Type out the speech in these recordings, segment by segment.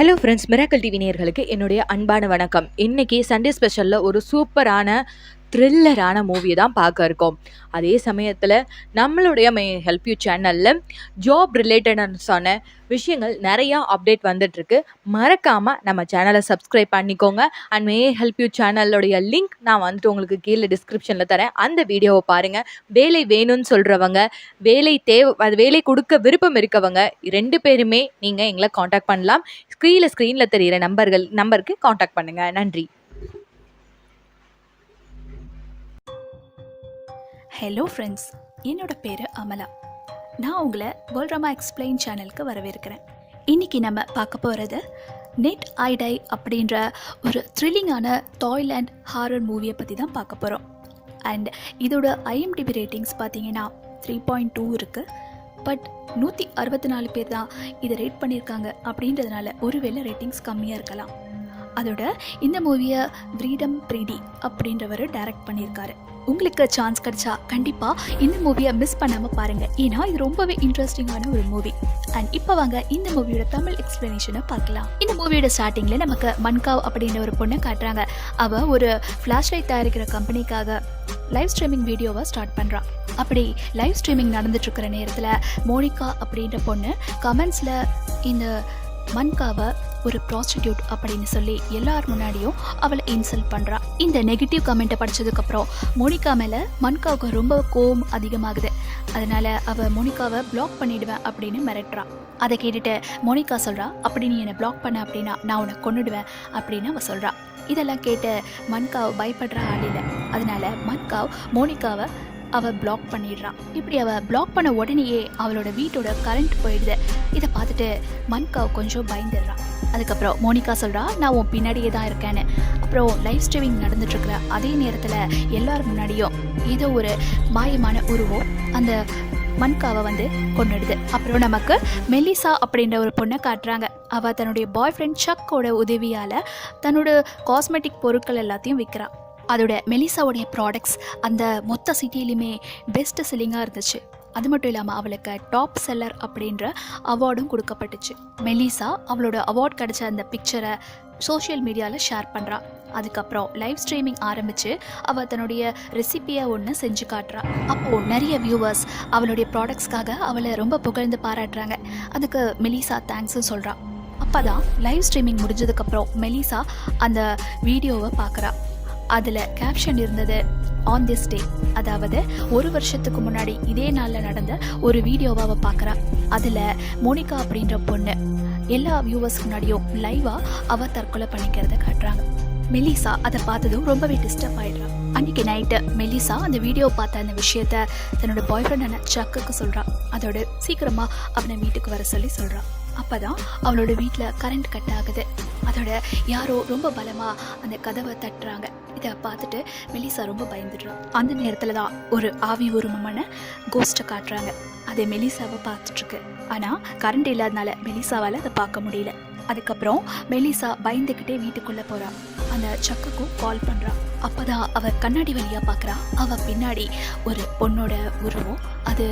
Hello friends miracle TV நேர்களுக்கு என்னுடைய அன்பான வணக்கம். இன்னைக்கு சண்டே ஸ்பெஷலில் ஒரு சூப்பரான த்ரில்லரான மூவியை தான் பார்க்க இருக்கோம். அதே சமயத்தில் நம்மளுடைய மே ஹெல்ப் யூ சேனலில் ஜாப் ரிலேட்டடான விஷயங்கள் நிறையா அப்டேட் வந்துட்டுருக்கு. மறக்காமல் நம்ம சேனலை சப்ஸ்கிரைப் பண்ணிக்கோங்க. அண்ட் மே ஹெல்ப் யூ சேனலுடைய லிங்க் நான் வந்துட்டு உங்களுக்கு கீழே டிஸ்கிரிப்ஷனில் தரேன். அந்த வீடியோவை பாருங்கள் வேலை வேணும்னு சொல்கிறவங்க வேலை தேவை அது வேலை கொடுக்க விருப்பம் இருக்கவங்க ரெண்டு பேருமே நீங்கள் எங்களை காண்டாக்ட் பண்ணலாம். ஸ்க்ரீனில் ஸ்க்ரீனில் தெரிகிற நம்பர்கள் நம்பருக்கு காண்டாக்ட் பண்ணுங்கள் நன்றி. ஹலோ ஃப்ரெண்ட்ஸ் என்னோட பேர் அமலா. நான் உங்களை வேர்ல்ட்ராமா எக்ஸ்பிளைன் சேனலுக்கு வரவேற்கிறேன். இன்னைக்கு நம்ம பார்க்க போகிறது நெட் ஐடை அப்படின்ற ஒரு த்ரில்லிங்கான தாய்லாண்ட் ஹாரர் மூவியை பற்றி தான் பார்க்க போகிறோம் அண்ட் இதோட ஐஎம்டிபி ரேட்டிங்ஸ் பார்த்தீங்கன்னா த்ரீ பாயிண்ட் டூ இருக்குது பட் நூற்றி அறுபத்தி நாலு பேர் தான் இதை ரேட் பண்ணியிருக்காங்க அப்படின்றதுனால ஒருவேளை ரேட்டிங்ஸ் கம்மியாக இருக்கலாம். அதோட இந்த மூவியை ப்ரீடம் ப்ரீடி அப்படின்றவர் டைரக்ட் பண்ணியிருக்காரு. உங்களுக்கு சான்ஸ் கிடைச்சா கண்டிப்பாக இந்த மூவியை மிஸ் பண்ணாமல் பாருங்கள் ஏன்னா இது ரொம்பவே இன்ட்ரெஸ்டிங்கான ஒரு மூவி அண்ட் இப்போ வாங்க இந்த மூவியோட தமிழ் எக்ஸ்பிளனேஷனை பார்க்கலாம். இந்த மூவியோட ஸ்டார்டிங்கில் நமக்கு மன்காவ் அப்படின்ற ஒரு பொண்ணை காட்டுறாங்க. அவள் ஒரு ஃப்ளாஷ் லைட் தயாரிக்கிற கம்பெனிக்காக லைவ் ஸ்ட்ரீமிங் வீடியோவை ஸ்டார்ட் பண்ணுறான் அப்படி லைவ் ஸ்ட்ரீமிங் நடந்துட்டு இருக்கிற நேரத்தில் மோனிகா அப்படின்ற பொண்ணு கமெண்ட்ஸில் இந்த மன்காவை ஒரு ப்ராஸ்டிடியூட் அப்படின்னு சொல்லி எல்லார் முன்னாடியும் அவளை இன்சல்ட் பண்ணுறா இந்த நெகட்டிவ் கமெண்ட்டை படித்ததுக்கப்புறம் மோனிகா மேலே மன்காவுக்கு ரொம்ப கோபம் அதிகமாகுது. அதனால அவள் மோனிகாவை பிளாக் பண்ணிடுவேன் அப்படின்னு மிரட்டுறா. அதை கேட்டுட்டு மோனிகா சொல்கிறா அப்படி நீ என்னை பிளாக் பண்ண அப்படின்னா நான் உன்னை கொன்னுடுவேன் அப்படின்னு அவள் சொல்கிறா இதெல்லாம் கேட்டு மன்காவ் பயப்படுறா ஆள் இல்லை அதனால மன்காவ் மோனிகாவை அவள் பிளாக் பண்ணிடுறான் இப்படி அவள் பிளாக் பண்ண உடனேயே அவளோட வீட்டோட கரண்ட் போயிடுது. இதை பார்த்துட்டு மன்காவ் கொஞ்சம் பயந்துடுறான் அதுக்கப்புறம் மோனிகா சொல்கிறா நான் உன் பின்னாடியே தான் இருக்கேன்னு. அப்புறம் லைவ் ஸ்ட்ரீமிங் நடந்துட்டுருக்குற அதே நேரத்தில் எல்லார் முன்னாடியும் ஏதோ ஒரு மாயமான உருவம் அந்த மன்காவை வந்து கொண்டுடுது அப்புறம் நமக்கு மெலிசா அப்படின்ற ஒரு பொண்ணை காட்டுறாங்க. அவள் தன்னுடைய பாய் ஃப்ரெண்ட் சக்கோட உதவியால் தன்னோட காஸ்மெட்டிக் பொருட்கள் எல்லாத்தையும் விற்கிறாள் அதோட மெலிசாவுடைய ப்ராடக்ட்ஸ் அந்த மொத்த சிட்டியிலுமே பெஸ்ட் செல்லிங்காக இருந்துச்சு. அது மட்டும் இல்லாமல் அவளுக்கு டாப் செல்லர் அப்படின்ற அவார்டும் கொடுக்கப்பட்டுச்சு. மெலிசா அவளோட அவார்ட் கிடைச்ச அந்த பிக்சரை சோஷியல் மீடியாவில் ஷேர் பண்ணுறா அதுக்கப்புறம் லைவ் ஸ்ட்ரீமிங் ஆரம்பித்து அவள் தன்னுடைய ரெசிபியை ஒன்று செஞ்சு காட்டுறா. அப்போது நிறைய வியூவர்ஸ் அவளுடைய ப்ராடக்ட்ஸ்க்காக அவளை ரொம்ப புகழ்ந்து பாராட்டுறாங்க. அதுக்கு மெலிசா தேங்க்ஸும் சொல்கிறா அப்போ தான் லைவ் ஸ்ட்ரீமிங் முடிஞ்சதுக்கப்புறம் மெலிசா அந்த வீடியோவை பார்க்குறா அதில் கேப்ஷன் இருந்தது ஆன் திஸ் டே அதாவது ஒரு வருஷத்துக்கு முன்னாடி இதே நாளில் நடந்த ஒரு வீடியோவை அவள் பார்க்குறா அதில் மோனிகா அப்படின்ற பொண்ணு எல்லா வியூவர்ஸ் முன்னாடியும் லைவாக அவள் தற்கொலை பண்ணிக்கிறத காட்டுறாங்க. மெலிசா அதை பார்த்ததும் ரொம்பவே டிஸ்டர்ப் ஆயிடுறா. அன்னைக்கு நைட்டு மெலிசா அந்த வீடியோ பார்த்த அந்த விஷயத்த தன்னோட பாய் ஃப்ரெண்டான சக்குக்கு சொல்கிறான் அதோட சீக்கிரமாக அவனை வீட்டுக்கு வர சொல்லி சொல்கிறான் அப்போ தான் அவளோட வீட்டில் கரண்ட் கட் ஆகுது. அதோட யாரோ ரொம்ப பலமாக அந்த கதவை தட்டுறாங்க. இதை பார்த்துட்டு மெலிசா ரொம்ப பயந்துடுறா. அந்த நேரத்தில் தான் ஒரு ஆவி உருவமான கோஸ்ட்டை காட்டுறாங்க. அதை மெலிசாவை பார்த்துட்ருக்கு ஆனால் கரண்ட் இல்லாதனால மெலிசாவால் அதை பார்க்க முடியல. அதுக்கப்புறம் மெலிசா பயந்துக்கிட்டே வீட்டுக்குள்ளே போகிறா அந்த சக்குக்கும் கால் பண்ணுறா அப்பதான் அவள் கண்ணாடி வழியாக பார்க்குறா அவள் பின்னாடி ஒரு பொண்ணோட உருவம். அது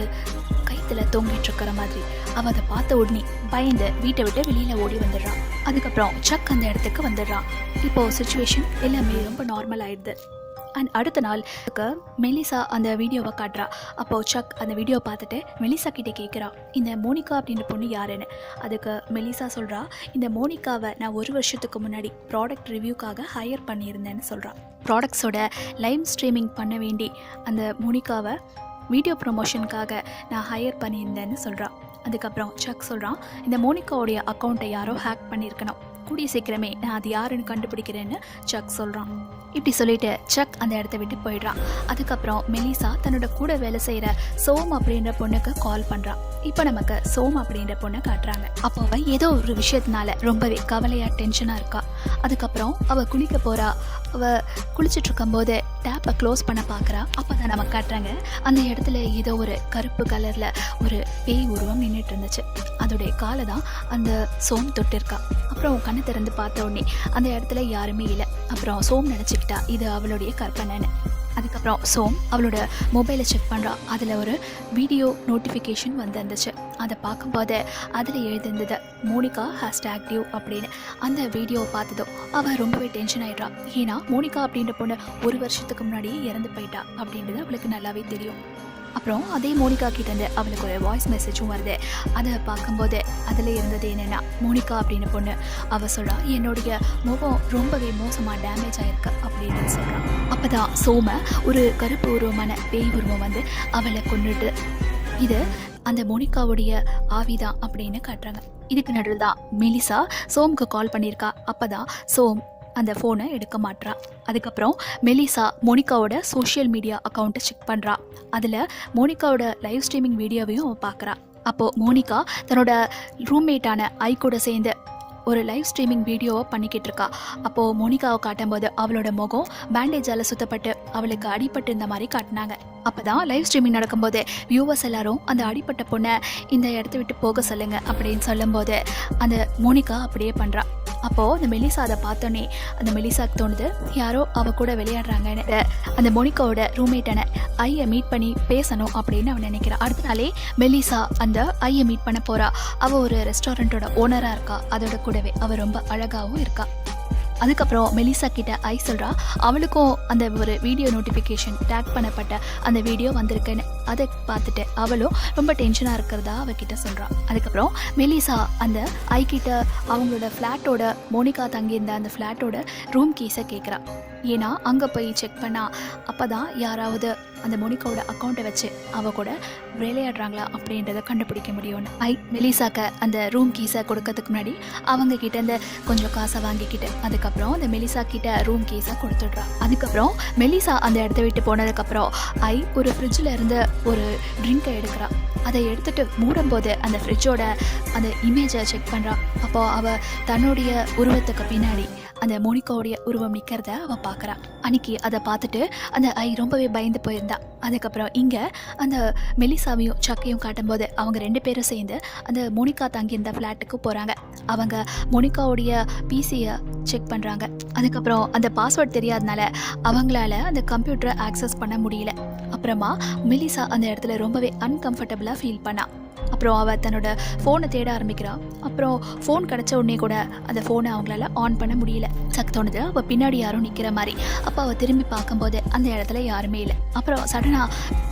கைத்துல தொங்கிட்டு இருக்கிற மாதிரி. அவ அதை பார்த்த உடனே பயந்து வீட்டை விட்டு வெளியில ஓடி வந்துடுறான் அதுக்கப்புறம் சக் அந்த இடத்துக்கு வந்துடுறான் இப்போ சுச்சுவேஷன் எல்லாமே ரொம்ப நார்மல் ஆயிடுது. அண்ட் அடுத்த நாள் மெலிசா அந்த வீடியோவை காட்டுறா. அப்போ சக் அந்த வீடியோ பார்த்துட்டு மெலிசா கிட்டே கேட்குறா இந்த மோனிகா அப்படின்ற பொண்ணு யாருன்னு? அதுக்கு மெலிசா சொல்கிறா இந்த மோனிகாவை நான் ஒரு வருஷத்துக்கு முன்னாடி ப்ராடக்ட் ரிவ்யூக்காக ஹையர் பண்ணியிருந்தேன்னு சொல்கிறான் ப்ராடக்ட்ஸோட லைவ் ஸ்ட்ரீமிங் பண்ண வேண்டி அந்த மோனிகாவை வீடியோ ப்ரொமோஷனுக்காக நான் ஹையர் பண்ணியிருந்தேன்னு சொல்கிறான் அதுக்கப்புறம் சக் சொல்கிறான் இந்த மோனிகாவுடைய அக்கௌண்ட்டை யாரோ ஹேக் பண்ணியிருக்கணும். கூடிய சீக்கிரமே நான் அது யாருன்னு கண்டுபிடிக்கிறேன்னு சக் சொல்கிறான் இப்படி சொல்லிட்டு சக் அந்த இடத்த விட்டு போயிடுறான். அதுக்கப்புறம் மெலிசா தன்னோட கூட வேலை செய்கிற சோம் அப்படின்ற பொண்ணுக்கு கால் பண்ணுறான் இப்போ நமக்கு சோம் அப்படின்ற பொண்ணை காட்டுறாங்க. அப்போ அவள் ஏதோ ஒரு விஷயத்தினால ரொம்பவே கவலையாக டென்ஷனாக இருக்கா. அதுக்கப்புறம் அவள் குளிக்க போகிறா அவள் குளிச்சுட்டு இருக்கும்போது டேப்பை க்ளோஸ் பண்ண பார்க்குறா அப்போ தான் நமக்கு காட்டுறாங்க. அந்த இடத்துல ஏதோ ஒரு கருப்பு கலரில் ஒரு பேய் உருவம் நின்றுட்டு இருந்துச்சு. அதோடைய காலை தான் அந்த சோம் தொட்டிருக்கா. அப்புறம் கண்ணை திறந்து பார்த்த உடனே அந்த இடத்துல யாருமே இல்லை. அப்புறம் சோம் நினச்சிக்கிட்டா இது அவளுடைய கற்பனைன்னு. அதுக்கப்புறம் சோம் அவளோட மொபைலை செக் பண்ணுறா அதில் ஒரு வீடியோ நோட்டிஃபிகேஷன் வந்துருந்துச்சு. அதை பார்க்கும்போது அதில் எழுதிருந்தது மோனிகா ஹேஷ்டாக் டியூ அப்படின்னு. அந்த வீடியோவை பார்த்ததும் அவள் ரொம்பவே டென்ஷன் ஆயிடுறா. ஏன்னா மோனிகா அப்படின்ற பொண்ணு ஒரு வருஷத்துக்கு முன்னாடியே இறந்து போயிட்டா அப்படின்றது அவளுக்கு நல்லாவே தெரியும். அப்புறம் அதே மோனிகா கிட்டேருந்து அவளுக்கு ஒரு வாய்ஸ் மெசேஜும் வருது. அதை பார்க்கும்போது அதில் இருந்தது என்னென்னா மோனிகா அப்படின்னு பொண்ணு. அவள் சொல்கிறா என்னுடைய முகம் ரொம்பவே மோசமாக டேமேஜ் ஆகிருக்கு அப்படின்னு சொல்கிறான் அப்போ தான் சோம ஒரு கருப்பு உருவமான பேய் உருவம் வந்து அவளை கொண்டுட்டு இது அந்த மோனிகாவுடைய ஆவிதான் அப்படின்னு காட்டுறாங்க. இதுக்கு நடுவில் தான் மெலிசா சோமுக்கு கால் பண்ணியிருக்கா. அப்போ தான் சோம் அந்த ஃபோனை எடுக்க மாட்றா. அதுக்கப்புறம் மெலிசா மோனிகாவோட சோஷியல் மீடியா அக்கௌண்ட்டை செக் பண்ணுறா அதில் மோனிகாவோட லைவ் ஸ்ட்ரீமிங் வீடியோவையும் அவன் பார்க்குறான் அப்போது மோனிகா தன்னோட ரூம்மேட்டான ஐ கூட சேர்ந்து ஒரு லைவ் ஸ்ட்ரீமிங் வீடியோவை பண்ணிக்கிட்டு இருக்கா. அப்போது மோனிகாவை காட்டும்போது அவளோட முகம் பேண்டேஜால் சுத்தப்பட்டு அவளுக்கு அடிபட்டு இந்த மாதிரி காட்டினாங்க. அப்போ தான் லைவ் ஸ்ட்ரீமிங் நடக்கும்போது வியூவர்ஸ் எல்லாரும் அந்த அடிப்பட்ட பொண்ணை இந்த இடத்த விட்டு போக சொல்லுங்க அப்படின்னு சொல்லும்போது அந்த மோனிகா அப்படியே பண்ணுறான் அப்போது அந்த மெலிசா அதை பார்த்தோன்னே அந்த மெலிசாக்கு தோணுது யாரோ அவ கூட விளையாடுறாங்கன்னு. அந்த மோனிகாவோட ரூம்மேட்டான ஐயை மீட் பண்ணி பேசணும் அப்படின்னு அவன் நினைக்கிறான் அடுத்த நாளே மெலிசா அந்த ஐயை மீட் பண்ண போறா. அவ ஒரு ரெஸ்டாரண்ட்டோட ஓனராக இருக்கா. அதோட கூடவே அவ ரொம்ப அழகாகவும் இருக்கா. அதுக்கப்புறம் மெலிசா கிட்ட ஐ சொல்கிறா அவளுக்கும் அந்த ஒரு வீடியோ நோட்டிஃபிகேஷன் டேக் பண்ணப்பட்ட அந்த வீடியோ வந்திருக்குன்னு. அதை பார்த்துட்டு அவளும் ரொம்ப டென்ஷனாக இருக்கிறதா அவகிட்ட சொல்கிறான் அதுக்கப்புறம் மெலிசா அந்த ஐ அவங்களோட ஃப்ளாட்டோட மோனிகா தங்கியிருந்த அந்த ஃப்ளாட்டோட ரூம் கீஸை கேட்குறா ஏன்னா அங்கே போய் செக் பண்ணா அப்போ தான் யாராவது அந்த மோனிகாவோட அக்கௌண்ட்டை வச்சு அவ கூட விளையாடுறாங்களா அப்படின்றத கண்டுபிடிக்க முடியும்னு. ஐ மெலிசாக்க அந்த ரூம் கீஸை கொடுக்கறதுக்கு முன்னாடி அவங்க கிட்ட இந்த கொஞ்சம் காசை வாங்கிக்கிட்டு அதுக்கப்புறம் அந்த மெலிசா கிட்ட ரூம் கீஸை கொடுத்துட்றா. அதுக்கப்புறம் மெலிசா அந்த இடத்த விட்டு போனதுக்கப்புறம் ஐ ஒரு ஃப்ரிட்ஜில் இருந்து ஒரு ட்ரிங்கை எடுக்கிறா. அதை எடுத்துட்டு மூடும்போது அந்த ஃப்ரிட்ஜோட அந்த இமேஜை செக் பண்ணுறா அப்போ அவ தன்னுடைய உருவத்துக்கு பின்னாடி அந்த மோனிகாவுடைய உருவம் நிற்கிறத அவள் பார்க்குறா அன்னைக்கு அதை பார்த்துட்டு அந்த ஐ ரொம்பவே பயந்து போயிருந்தா. அதுக்கப்புறம் இங்கே அந்த மெலிசாவையும் சக்கையும் காட்டும்போது அவங்க ரெண்டு பேரும் சேர்ந்து அந்த மோனிகா தங்கியிருந்த ஃப்ளாட்டுக்கு போகிறாங்க அவங்க மோனிகாவுடைய பிசியை செக் பண்ணுறாங்க அதுக்கப்புறம் அந்த பாஸ்வேர்ட் தெரியாதனால அவங்களால அந்த கம்ப்யூட்டரை ஆக்சஸ் பண்ண முடியல. அப்புறமா மெலிசா அந்த இடத்துல ரொம்பவே அன்கம்ஃபர்டபுளாக ஃபீல் பண்ணா. அப்புறம் அவள் தன்னோட ஃபோனை தேட ஆரம்பிக்கிறா. அப்புறம் ஃபோன் கிடச்ச உடனே கூட அந்த ஃபோனை அவங்களால ஆன் பண்ண முடியல. சக் தோணுது அவள் பின்னாடி யாரும் நிற்கிற மாதிரி. அப்போ அவள் திரும்பி பார்க்கும்போது அந்த இடத்துல யாருமே இல்லை. அப்புறம் சடனாக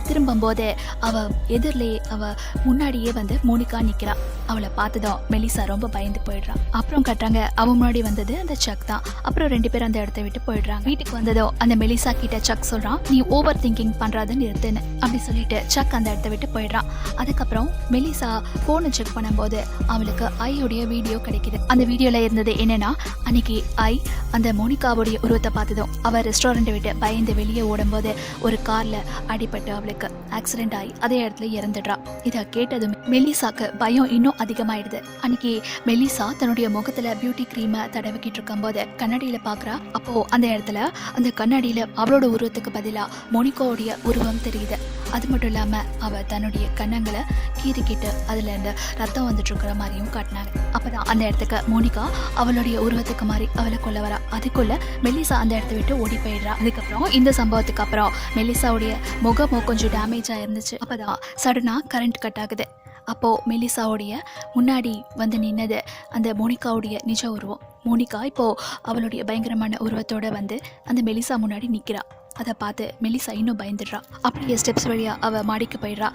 திரும்பும்போது அவள் எதிரிலேயே அவள் முன்னாடியே வந்து மோனிகா நிற்கிறா அவளை பார்த்ததும் மெலிசா ரொம்ப பயந்து போயிடுறா. அப்புறம் கட்டுறாங்க அவன் முன்னாடி வந்தது அந்த சக் தான். அப்புறம் ரெண்டு பேரும் அந்த இடத்த விட்டு போயிடுறாங்க. வீட்டுக்கு வந்ததும் அந்த மெலிசா கிட்ட சக் சொல்றான் நீ ஓவர் திங்கிங் பண்றத நிறுத்துன்னு அப்படி சொல்லிட்டு சக் அந்த இடத்த விட்டு போயிடுறான் அதுக்கப்புறம் மெலிசா ஃபோனை செக் பண்ணும்போது அவளுக்கு ஐயோடைய வீடியோ கிடைக்குது. அந்த வீடியோல இருந்தது என்னன்னா அன்னைக்கு ஐ அந்த மோனிகாவுடைய உருவத்தை பார்த்ததும் அவள் ரெஸ்டாரண்ட்டை விட்டு பயந்து வெளியே ஓடும்போது ஒரு கார்ல அடிபட்டு அவளுக்கு ஆக்சிடென்ட் ஆகி அதே இடத்துல இறந்துடுறா. இதை கேட்டதும் மெலிசாக்கு பயம் இன்னும் அதிகமாயிடுது. அன்னைக்கு மெலிசா தன்னுடைய முகத்துல பியூட்டி க்ரீமை தடவிக்கிட்டு இருக்கும்போது கண்ணாடியில பாக்குறா. அப்போ அந்த இடத்துல அந்த கண்ணாடியில அவளோட உருவத்துக்கு பதிலாக மோனிகாவுடைய உருவம் தெரியுது. அது மட்டும் இல்லாம அவ தன்னுடைய கன்னங்களை கீறிக்கிட்டு அதுல இருந்து ரத்தம் வந்துட்டு இருக்கிற மாதிரியும் காட்டினாங்க. அப்பதான் அந்த இடத்துக்கு மோனிகா அவளுடைய உருவத்துக்கு மாதிரி அவளை கொல்ல வரா. அதுக்குள்ள மெலிசா அந்த இடத்த விட்டு ஓடி போயிடுறா. அதுக்கப்புறம் இந்த சம்பவத்துக்கு அப்புறம் மெலிசாவுடைய முகமும் கொஞ்சம் டேமேஜாக இருந்துச்சு. அப்பதான் சடனா கரண்ட் கட் ஆகுது. அப்போது மெலிசாவுடைய முன்னாடி வந்து நின்னது அந்த மோனிகாவுடைய நிஜ உருவம். மோனிகா இப்போது அவளுடைய பயங்கரமான உருவத்தோட வந்து அந்த மெலிசா முன்னாடி நிற்கிறா அதை பார்த்து மெலிசா இன்னும் பயந்துடுறா. அப்படியே ஸ்டெப்ஸ் வழியாக அவள் மாடிக்கு போயிடுறா.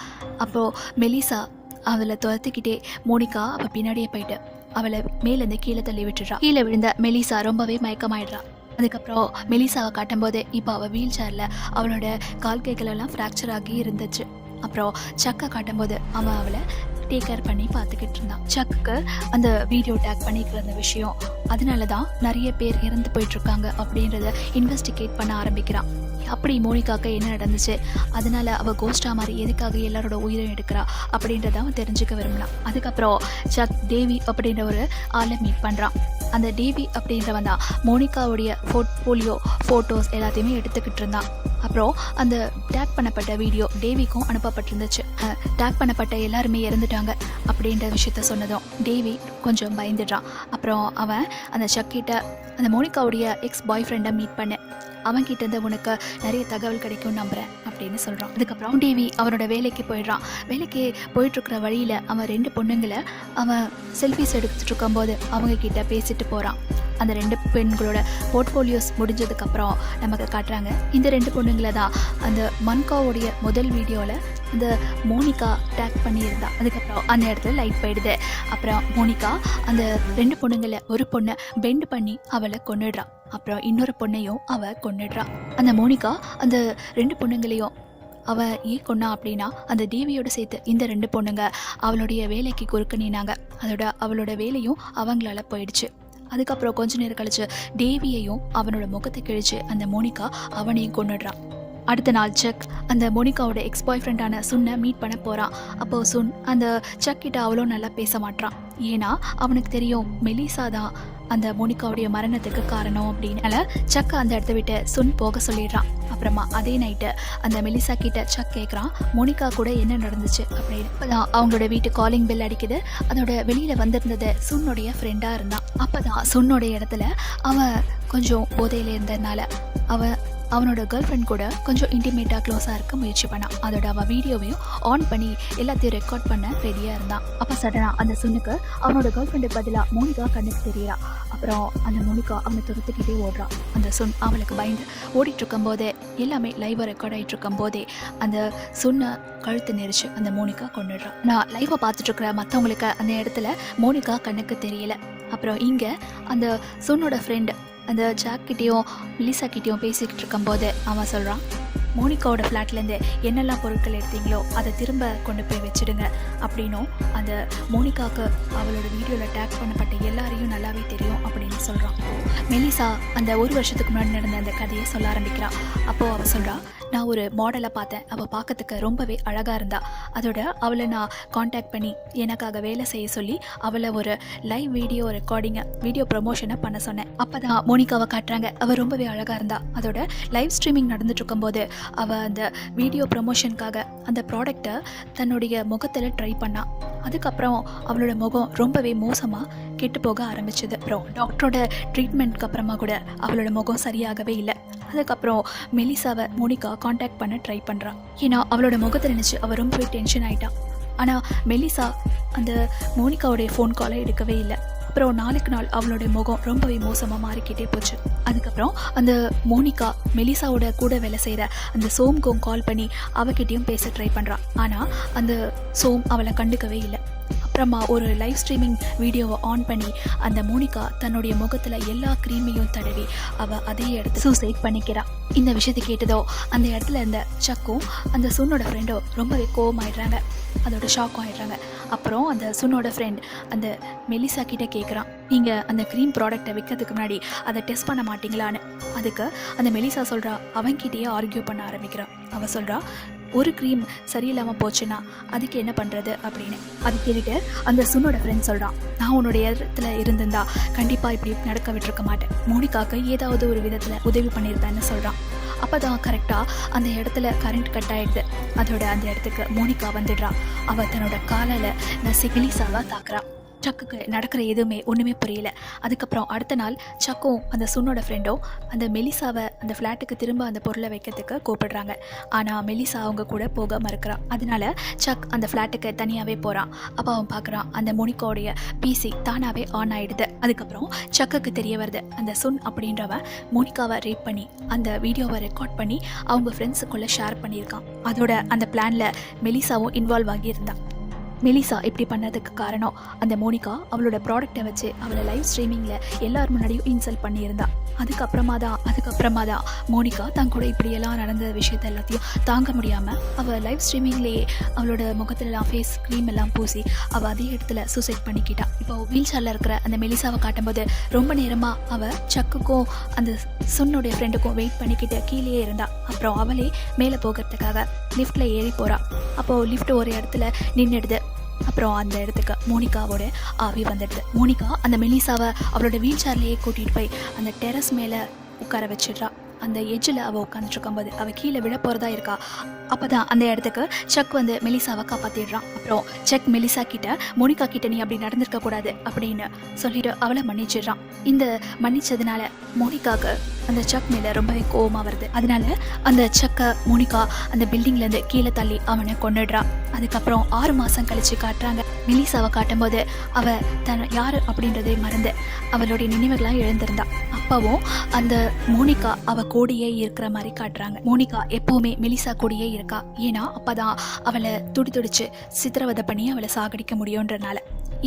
அப்போது மெலிசா அவளை துரத்துக்கிட்டே மோனிகா அவள் பின்னாடியே போயிட்டு அவளை மேலேருந்து கீழே தள்ளி விட்டுடுறா. கீழே விழுந்த மெலிசா ரொம்பவே மயக்கமாயிடுறா. அதுக்கப்புறம் மெலிசாவை காட்டும்போது இப்போ அவள் வீல் சேரில் அவளோட கால் கைகளெல்லாம் ஃப்ராக்சர் ஆகி இருந்துச்சு. அப்புறம் சக்கை காட்டும்போது அவன் அவளை டேக் கேர் பண்ணி பார்த்துக்கிட்டு இருந்தான் சக்குக்கு அந்த வீடியோ டேக் பண்ணிக்கிற அந்த விஷயம் அதனால தான் நிறைய பேர் இறந்து போயிட்டுருக்காங்க அப்படின்றத இன்வெஸ்டிகேட் பண்ண ஆரம்பிக்கிறான். அப்படி மோனிகாக்கு என்ன நடந்துச்சு? அதனால அவள் கோஸ்டா மாதிரி எதுக்காக எல்லாரோட உயிரை எடுக்கிறா? அப்படின்றத அவன் தெரிஞ்சுக்க விரும்பலாம் அதுக்கப்புறம் சக் தேவி அப்படின்ற ஒரு ஆளை மீட் பண்ணுறான் அந்த தேவி அப்படின்றவன் தான் மோனிகாவுடைய போர்ட்ஃபோலியோ ஃபோட்டோஸ் எல்லாத்தையுமே எடுத்துக்கிட்டு இருந்தான். அப்புறம் அந்த டேக் பண்ணப்பட்ட வீடியோ டேவிக்கும் அனுப்பப்பட்டிருந்துச்சு. டேக் பண்ணப்பட்ட எல்லாருமே இறந்துட்டாங்க அப்படின்ற விஷயத்த சொன்னதும் டேவி கொஞ்சம் பயந்துடுறான். அப்புறம் அவன் அந்த சக்கிட்ட அந்த மோனிகாவுடைய எக்ஸ் பாய் ஃப்ரெண்டை மீட் பண்ணேன் அவன்கிட்ட இருந்து உனக்கு நிறைய தகவல் கிடைக்கும் நம்புறேன் அப்படின்னு சொல்கிறான் அதுக்கப்புறம் டிவி அவனோட வேலைக்கு போயிடுறான். வேலைக்கு போயிட்டுருக்கிற வழியில் அவன் ரெண்டு பொண்ணுங்களை அவன் செல்ஃபிஸ் எடுத்துட்டு இருக்கும்போது அவங்க கிட்ட பேசிட்டு போகிறான் அந்த ரெண்டு பெண்களோட போர்ட்ஃபோலியோஸ் முடிஞ்சதுக்கப்புறம் நமக்கு காட்டுறாங்க. இந்த ரெண்டு பொண்ணுங்களை தான் அந்த மன்காவோடைய முதல் வீடியோவில் இந்த மோனிகா டேக் பண்ணியிருந்தா. அதுக்கப்புறம் அந்த இடத்துல லைட் போயிடுது. அப்புறம் மோனிகா அந்த ரெண்டு பொண்ணுங்களை ஒரு பொண்ணை பெண்ட் பண்ணி அவளை கொன்னுடுறான் அப்புறம் இன்னொரு பொண்ணையும் அவள் கொன்னுடுறான் அந்த மோனிகா அந்த ரெண்டு பொண்ணுங்களையும் அவ ஏன் கொண்டா அப்படின்னா அந்த தேவியோட சேர்த்து இந்த ரெண்டு பொண்ணுங்க அவளுடைய வேலைக்கு குறுக்கணினாங்க அதோட அவளோட வேலையும் அவங்களால போயிடுச்சு. அதுக்கப்புறம் கொஞ்ச நேரம் கழிச்சு டேவியையும் அவனோட முகத்தை கிழிச்சு அந்த மோனிகா அவனையும் கொண்டுடுறான் அடுத்த நாள் செக் அந்த மோனிகாவோட எக்ஸ் பாய் ஃப்ரெண்டான சுன்னை மீட் பண்ண போகிறான் அப்போது சுன் அந்த செக் கிட்ட அவ்வளோ நல்லா பேச மாட்றான். ஏன்னா அவனுக்கு தெரியும் மெலிசா தான் அந்த மோனிகாவுடைய மரணத்துக்கு காரணம் அப்படின்னால சக்கா அந்த இடத்த விட்டு சுன் போக சொல்லிடுறான். அப்புறமா அதே நைட்டு அந்த மெலிசா கிட்ட சக் கேட்குறான் மோனிகா கூட என்ன நடந்துச்சு அப்படின்னு. அப்பதான் அவங்களோட வீட்டு காலிங் பெல் அடிக்குது. அதோட வெளியில் வந்திருந்தது சுன்னுடைய ஃப்ரெண்டாக இருந்தான். அப்போ தான் சுன்னோடைய இடத்துல அவன் கொஞ்சம் போதையில் இருந்ததுனால அவன் அவனோட கேர்ள் ஃப்ரெண்ட் கூட கொஞ்சம் இன்டிமேட்டாக க்ளோஸாக இருக்க முயற்சி பண்ணான் அதோட அவன் வீடியோவையும் ஆன் பண்ணி எல்லாத்தையும் ரெக்கார்ட் பண்ண ரெடியாக இருந்தான். அப்போ சடனாக அந்த சுண்ணுக்கு அவனோட கேர்ள் ஃப்ரெண்டுக்கு பதிலாக மோனிகா கண்ணுக்கு தெரியறா. அப்புறம் அந்த மோனிகா அவனை துரத்துக்கிட்டே ஓடுறான் அந்த சுன் அவளுக்கு பயந்து ஓடிட்டு இருக்கும்போதே எல்லாமே லைவாக ரெக்கார்ட் ஆகிட்டு இருக்கும்போதே அந்த சுண்ணை கழுத்து நெரிச்சு அந்த மோனிகா கொண்டுடுறான் நான் லைவை பார்த்துட்டு இருக்கிற மற்றவங்களுக்கு அந்த இடத்துல மோனிகா கண்ணுக்கு தெரியல. அப்புறம் இங்கே அந்த சுன்னோட ஃப்ரெண்டு அந்த ஜாக்கிட்டேயும் லிசாக்கிட்டேயும் பேசிக்கிட்டு இருக்கும்போது அவன் சொல்கிறான் மோனிகாவோட ஃப்ளாட்லேருந்து என்னெல்லாம் பொருட்கள் எடுத்தீங்களோ அதை திரும்ப கொண்டு போய் வச்சிடுங்க அப்படின்னும். அந்த மோனிகாவுக்கு அவளோட வீடியோவில் டேக் பண்ணப்பட்ட எல்லாரையும் நல்லாவே தெரியும் அப்படின்னு சொல்கிறான் மெலிசா அந்த ஒரு வருஷத்துக்கு முன்னாடி நடந்த அந்த கதையை சொல்ல ஆரம்பிக்கிறான். அப்போது அவள் சொல்கிறான் நான் ஒரு மாடலை பார்த்தேன். அவள் பார்க்கறதுக்கு ரொம்பவே அழகாக இருந்தா. அதோட அவளை நான் காண்டாக்ட் பண்ணி எனக்காக வேலை செய்ய சொல்லி அவளை ஒரு லைவ் வீடியோ ரெக்கார்டிங்கை வீடியோ ப்ரொமோஷனை பண்ண சொன்னேன். அப்போ தான் மோனிகாவை காட்டுறாங்க. அவள் ரொம்பவே அழகாக இருந்தா. அதோட லைவ் ஸ்ட்ரீமிங் நடந்துட்டு இருக்கும்போது அவள் அந்த வீடியோ ப்ரொமோஷனுக்காக அந்த ப்ராடக்டை தன்னுடைய முகத்தில் ட்ரை பண்ணா. அதுக்கப்புறம் அவளோட முகம் ரொம்பவே மோசமாக கெட்டு போக ஆரம்பிச்சது. அப்புறம் டாக்டரோட ட்ரீட்மெண்ட்க்கு அப்புறமா கூட அவளோட முகம் சரியாகவே இல்லை. அதுக்கப்புறம் மெலிசாவை மோனிகா காண்டாக்ட் பண்ண ட்ரை பண்ணுறான் ஏன்னா அவளோட முகத்தை நினச்சி அவள் ரொம்பவே டென்ஷன் ஆகிட்டான் ஆனால் மெலிசா அந்த மோனிகாவுடைய ஃபோன் காலை எடுக்கவே இல்லை. அப்புறம் நாளுக்கு நாள் அவளுடைய முகம் ரொம்பவே மோசமாக மாறிக்கிட்டே போச்சு. அதுக்கப்புறம் அந்த மோனிகா மெலிசாவோட கூட வேலை செய்கிற அந்த சோம்கும் கால் பண்ணி அவகிட்டையும் பேச ட்ரை பண்ணுறான் ஆனால் அந்த சோம் அவளை கண்டுக்கவே இல்லை. அப்புறமா ஒரு லைவ் ஸ்ட்ரீமிங் வீடியோவை ஆன் பண்ணி அந்த மோனிகா தன்னுடைய முகத்தில் எல்லா க்ரீமையும் தடவி அவள் அதே இடத்துல சூசைட் பண்ணிக்கிறாள் இந்த விஷயத்தை கேட்டதோ அந்த இடத்துல இருந்த சக்கும் அந்த சுன்னோட ஃப்ரெண்டோ ரொம்பவே கோவமாயிடுறாங்க. அதோட ஷாக்கும் ஆயிடுறாங்க. அப்புறம் அந்த சுன்னோட ஃப்ரெண்ட் அந்த மெலிசா கிட்டே கேட்குறான் நீங்கள் அந்த க்ரீம் ப்ராடக்ட்டை விற்கிறதுக்கு முன்னாடி அதை டெஸ்ட் பண்ண மாட்டீங்களான்னு? அதுக்கு அந்த மெலிசா சொல்கிறா அவன்கிட்டயே ஆர்கியூ பண்ண ஆரம்பிக்கிறான். அவள் சொல்கிறா ஒரு க்ரீம் சரியில்லாமல் போச்சுன்னா அதுக்கு என்ன பண்ணுறது அப்படின்னு. அது கேட்டுட்டு அந்த சுனோட ஃப்ரெண்ட் சொல்கிறான் நான் உன்னோட இடத்துல இருந்திருந்தா கண்டிப்பாக இப்படி நடக்க விட்டுருக்க மாட்டேன். மோனிகாவுக்கு ஏதாவது ஒரு விதத்தில் உதவி பண்ணியிருப்பேன்னு சொல்கிறான் அப்போ தான் கரெக்டாக அந்த இடத்துல கரண்ட் கட் ஆகிடுது அதோட அந்த இடத்துக்கு மோனிகா வந்துடுறா. அவள் தன்னோட காலில் நசி மெலிசாவை தாக்குறான் சக்குக்கு நடக்கிற எதுவுமே ஒன்றுமே புரியல. அதுக்கப்புறம் அடுத்த நாள் சக்கும் அந்த சுன்னோட ஃப்ரெண்டும் அந்த மெலிசாவை அந்த ஃப்ளாட்டுக்கு திரும்ப அந்த பொருளை வைக்கிறதுக்கு கூப்பிடுறாங்க. ஆனால் மெலிசா அவங்க கூட போக மறுக்கிறான் அதனால சக் அந்த ஃப்ளாட்டுக்கு தனியாகவே போகிறான் அப்போ அவன் பார்க்குறான் அந்த மோனிகாவுடைய பிசி தானாகவே ஆன் ஆகிடுது அதுக்கப்புறம் சக்குக்கு தெரிய வருது அந்த சுன் அப்படின்றவன் மோனிகாவை ரேப் பண்ணி அந்த வீடியோவை ரெக்கார்ட் பண்ணி அவங்க ஃப்ரெண்ட்ஸுக்குள்ளே ஷேர் பண்ணியிருக்கான். அதோட அந்த பிளானில் மெலிசாவும் இன்வால்வ் ஆகியிருந்தான் மெலிசா இப்படி பண்ணதுக்கு காரணம் அந்த மோனிகா அவளோட ப்ராடக்ட்டை வச்சு அவளை லைவ் ஸ்ட்ரீமிங்கில் எல்லார் முன்னாடியும் இன்சல்ட் பண்ணியிருந்தா. அதுக்கப்புறமா தான் அதுக்கப்புறமா தான் மோனிகா தன் கூட இப்படியெல்லாம் நடந்த விஷயத்த எல்லாத்தையும் தாங்க முடியாமல் அவள் லைவ் ஸ்ட்ரீமிங்லேயே அவளோட முகத்துலலாம் ஃபேஸ் க்ரீம் எல்லாம் பூசி அவள் அதே இடத்துல சூசைட் பண்ணிக்கிட்டா. இப்போ வீல் சேரில் இருக்கிற அந்த மெலிசாவை காட்டும்போது ரொம்ப நேரமாக அவள் சக்குக்கும் அந்த சுன்னுடைய ஃப்ரெண்டுக்கும் வெயிட் பண்ணிக்கிட்டு கீழேயே இருந்தா. அப்புறம் அவளே மேலே போகிறதுக்காக லிஃப்ட்டில் ஏறி போகிறா அப்போது லிஃப்ட் ஒரு இடத்துல நின்றுடுது அப்புறம் அந்த இடத்துக்கு மோனிகாவோட ஆவி வந்துடுது. மோனிகா அந்த மெலிசாவை அவளோட வீல் சேர்லேயே கூட்டிகிட்டு போய் அந்த டெரஸ் மேலே உட்கார வச்சிடுறா. அந்த எஜ்ஜில் அவள் உட்காந்துட்டு இருக்கும்போது அவள் கீழே விழ போகிறதா இருக்கா? அப்போ தான் அந்த இடத்துக்கு செக் வந்து மெலிசாவை காப்பாற்றிடுறான் அப்புறம் செக் மெலிசா கிட்ட மோனிகா கிட்ட நீ அப்படி நடந்திருக்க கூடாது அப்படின்னு சொல்லிட்டு அவளை மன்னிச்சிடுறான். இந்த மன்னிச்சதுனால மோனிகாவுக்கு அந்த சக் மேலே ரொம்பவே கோவமாக வருது. அதனால அந்த சக்கை மோனிகா அந்த பில்டிங்லேருந்து கீழே தள்ளி அவனை கொண்டுடுறா அதுக்கப்புறம் ஆறு மாதம் கழிச்சு காட்டுறாங்க. மெலிசாவை காட்டும்போது அவ தன் யார் அப்படின்றதை மறந்து அவளுடைய நினைவுகளாக எழுந்திருந்தா. அப்பவும் அந்த மோனிகா அவ கூடயே இருக்கிற மாதிரி காட்டுறாங்க. மோனிகா எப்பவுமே மெலிசா கூடயே இருக்கா. ஏன்னா அப்பதான் அவளை துடி துடிச்சு சித்திரவதை பண்ணி அவளை சாகடிக்க முடியுன்றனால.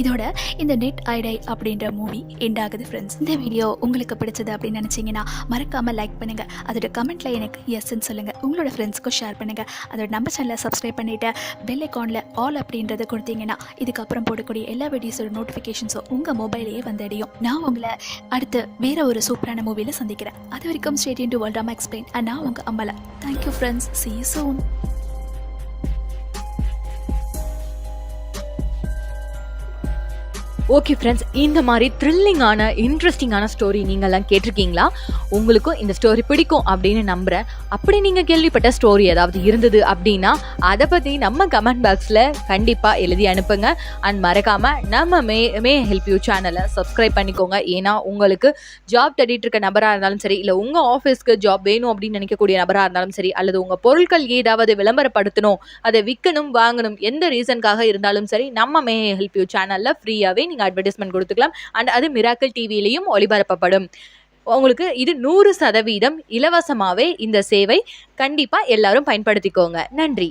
இதோட இந்த நெட் ஐடை அப்படின்ற மூவி எண்ட் ஆகுது ஃப்ரெண்ட்ஸ் இந்த வீடியோ உங்களுக்கு பிடிச்சது அப்படின்னு நினச்சிங்கன்னா மறக்காமல் லைக் பண்ணுங்கள் அதோட கமெண்ட்ல எனக்கு எஸ்ன்னு சொல்லுங்கள் உங்களோட ஃப்ரெண்ட்ஸ்க்கும் ஷேர் பண்ணுங்கள் அதோட நம்ம சேனலை சப்ஸ்கிரைப் பண்ணிவிட்டு பெல் ஐக்கானில் ஆல் அப்படின்றத கொடுத்தீங்கன்னா இதுக்கப்புறம் போடக்கூடிய எல்லா வீடியோஸோட நோட்டிஃபிகேஷன்ஸும் உங்கள் மொபைலையே வந்தடையும் நான் உங்களை அடுத்து வேற ஒரு சூப்பரான மூவியில் சந்திக்கிறேன். அது வரைக்கும் ஸ்டேடியன் டு வேர்ல்டாமா எக்ஸ்பிளைன் அண்ட் நான் உங்கள் அம்மலா. Thank you friends see you soon okay friends இந்த மாதிரி த்ரில்லிங்கான இன்ட்ரெஸ்டிங்கான ஸ்டோரி நீங்கள்லாம் கேட்டிருக்கீங்களா? உங்களுக்கும் இந்த ஸ்டோரி பிடிக்கும் அப்படின்னு நம்புகிறேன் அப்படி நீங்கள் கேள்விப்பட்ட ஸ்டோரி ஏதாவது இருந்தது அப்படின்னா அதை பற்றி நம்ம கமெண்ட் பாக்ஸில் கண்டிப்பாக எழுதி அனுப்புங்க. அண்ட் மறக்காமல் நம்ம மே மே ஹெல்ப் யூ சேனலை சப்ஸ்கிரைப் பண்ணிக்கோங்க. ஏன்னா உங்களுக்கு ஜாப் தேடிட்டு இருக்க நபராக இருந்தாலும் சரி இல்லை உங்கள் ஆஃபீஸ்க்கு ஜாப் வேணும் அப்படின்னு நினைக்கக்கூடிய நபராக இருந்தாலும் சரி அல்லது உங்கள் பொருட்கள் ஏதாவது விளம்பரப்படுத்தணும் அதை விற்கணும் வாங்கணும் எந்த ரீசனுக்காக இருந்தாலும் சரி நம்ம மே ஹெல்ப் யூ சேனலில் ஃப்ரீயாகவே நீங்கள் அட்வர்டைஸ்மெண்ட் கொடுத்துக்கலாம். அண்ட் அது மிராக்கல் டிவிலையும் ஒளிபரப்பப்படும். உங்களுக்கு இது நூறு சதவீதம் இலவசமாகவே இந்த சேவை கண்டிப்பாக எல்லாரும் பயன்படுத்திக்கோங்க. நன்றி.